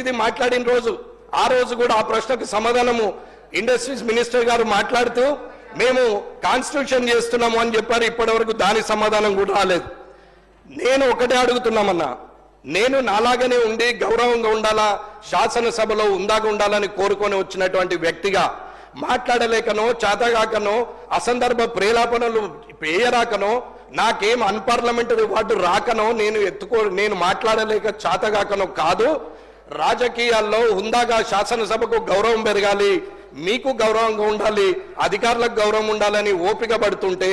ఇది మాట్లాడిన రోజు ఆ రోజు కూడా ఆ ప్రశ్నకు సమాధానము ఇండస్ట్రీస్ మినిస్టర్ గారు మాట్లాడుతూ మేము కాన్స్టిట్యూషన్ చేస్తున్నాము అని చెప్పారు. ఇప్పటివరకు దాని సమాధానం కూడా రాలేదు. నేను ఒకటే అడుగుతున్నామన్నా నేను నాలాగనే ఉండి గౌరవంగా ఉండాలా శాసనసభలో ఉందాగా ఉండాలని కోరుకొని వచ్చినటువంటి వ్యక్తిగా మాట్లాడలేకనో చేతగాకనో అసందర్భ ప్రేలాపనలు పేయరాకనో నాకేం అన్పార్లమెంటరీ వార్డు రాకనో నేను ఎత్తుకో నేను మాట్లాడలేక చేతగాకనో కాదు. రాజకీయాల్లో హుందాగా శాసనసభకు గౌరవం పెరగాలి మీకు గౌరవంగా ఉండాలి అధికారులకు గౌరవం ఉండాలని ఓపిక పడుతుంటే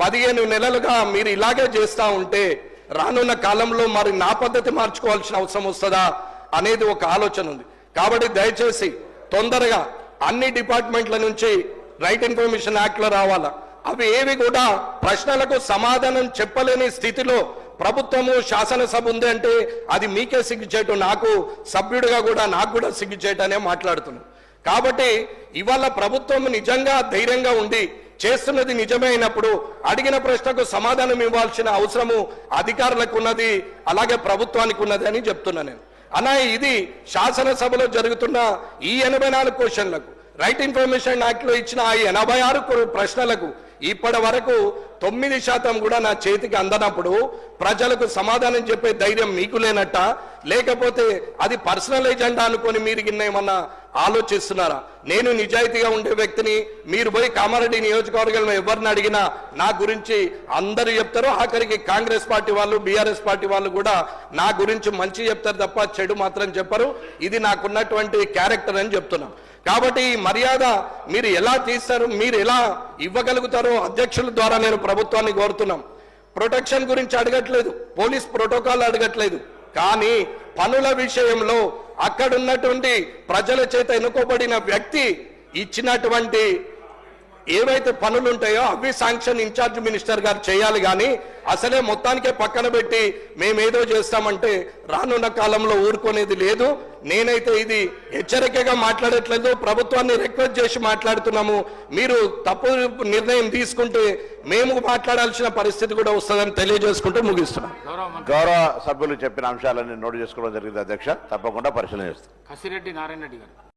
పదిహేను నెలలుగా మీరు ఇలాగే చేస్తూ ఉంటే రానున్న కాలంలో మరి నా పద్ధతి మార్చుకోవాల్సిన అవసరం వస్తుందా అనేది ఒక ఆలోచన ఉంది. కాబట్టి దయచేసి తొందరగా అన్ని డిపార్ట్మెంట్ల నుంచి రైట్ ఇన్ఫర్మేషన్ యాక్ట్లో రావాలా. అవి ఏవి కూడా ప్రశ్నలకు సమాధానం చెప్పలేని స్థితిలో ప్రభుత్వము శాసనసభ ఉంది అంటే అది మీకే సిగ్గుచేటు నాకు సభ్యుడిగా కూడా నాకు కూడా సిగ్గుచేటనే మాట్లాడుతున్నాను కాబట్టి ఇవాళ ప్రభుత్వం నిజంగా ధైర్యంగా ఉండి చేస్తున్నది నిజమే అయినప్పుడు అడిగిన ప్రశ్నకు సమాధానం ఇవ్వాల్సిన అవసరము అధికారులకు ఉన్నది అలాగే ప్రభుత్వానికి ఉన్నది అని చెప్తున్నా నేను. అలా ఇది శాసనసభలో జరుగుతున్న ఈ ఎనభై నాలుగు క్వశ్చన్లకు రైట్ ఇన్ఫర్మేషన్ యాక్ట్లో ఇచ్చిన ఆ ఎనభై ఆరు ప్రశ్నలకు ఇప్పటి వరకు తొమ్మిది శాతం కూడా నా చేతికి అందనప్పుడు ప్రజలకు సమాధానం చెప్పే ధైర్యం మీకు లేనట్ట? లేకపోతే అది పర్సనల్ ఎజెండా అనుకొని మీరు గిన్న ఏమన్నా ఆలోచిస్తున్నారా? నేను నిజాయితీగా ఉండే వ్యక్తిని మీరు పోయి కామారెడ్డి నియోజకవర్గంలో ఎవరిని అడిగినా నా గురించి అందరూ చెప్తారు. ఆఖరికి కాంగ్రెస్ పార్టీ వాళ్ళు బీఆర్ఎస్ పార్టీ వాళ్ళు కూడా నా గురించి మంచి చెప్తారు తప్ప చెడు మాత్రం చెప్పరు. ఇది నాకున్నటువంటి క్యారెక్టర్ అని చెప్తున్నాం. కాబట్టి ఈ మర్యాద మీరు ఎలా తీస్తారు మీరు ఎలా ఇవ్వగలుగుతారో అధ్యక్షుల ద్వారా నేను ప్రభుత్వాన్ని కోరుతున్నాం. ప్రొటెక్షన్ గురించి అడగట్లేదు పోలీస్ ప్రోటోకాల్ అడగట్లేదు. కానీ పనుల విషయంలో అక్కడున్నటువంటి ప్రజల చేత ఎన్నుకోబడిన వ్యక్తి ఇచ్చినటువంటి ఏవైతే పనులు ఉంటాయో అవి శాంక్షన్ ఇన్ఛార్జ్ మినిస్టర్ గారు చేయాలి కానీ అసలే మొత్తానికే పక్కన పెట్టి మేమేదో చేస్తామంటే రానున్న కాలంలో ఊరుకునేది లేదు. నేనైతే ఇది హెచ్చరికగా మాట్లాడట్లేదు. ప్రభుత్వాన్ని రిక్వెస్ట్ చేసి మాట్లాడుతున్నాము. మీరు తప్పు నిర్ణయం తీసుకుంటే మేము మాట్లాడాల్సిన పరిస్థితి కూడా వస్తుందని తెలియజేసుకుంటూ ముగిస్తున్నాం. గౌరవ సభ్యులు చెప్పిన అంశాలన్నీ నోటు చేసుకోవడం జరిగింది అధ్యక్ష. తప్పకుండా పరిశీలన చేస్తాం. కసిరెడ్డి నారాయణ రెడ్డి గారు.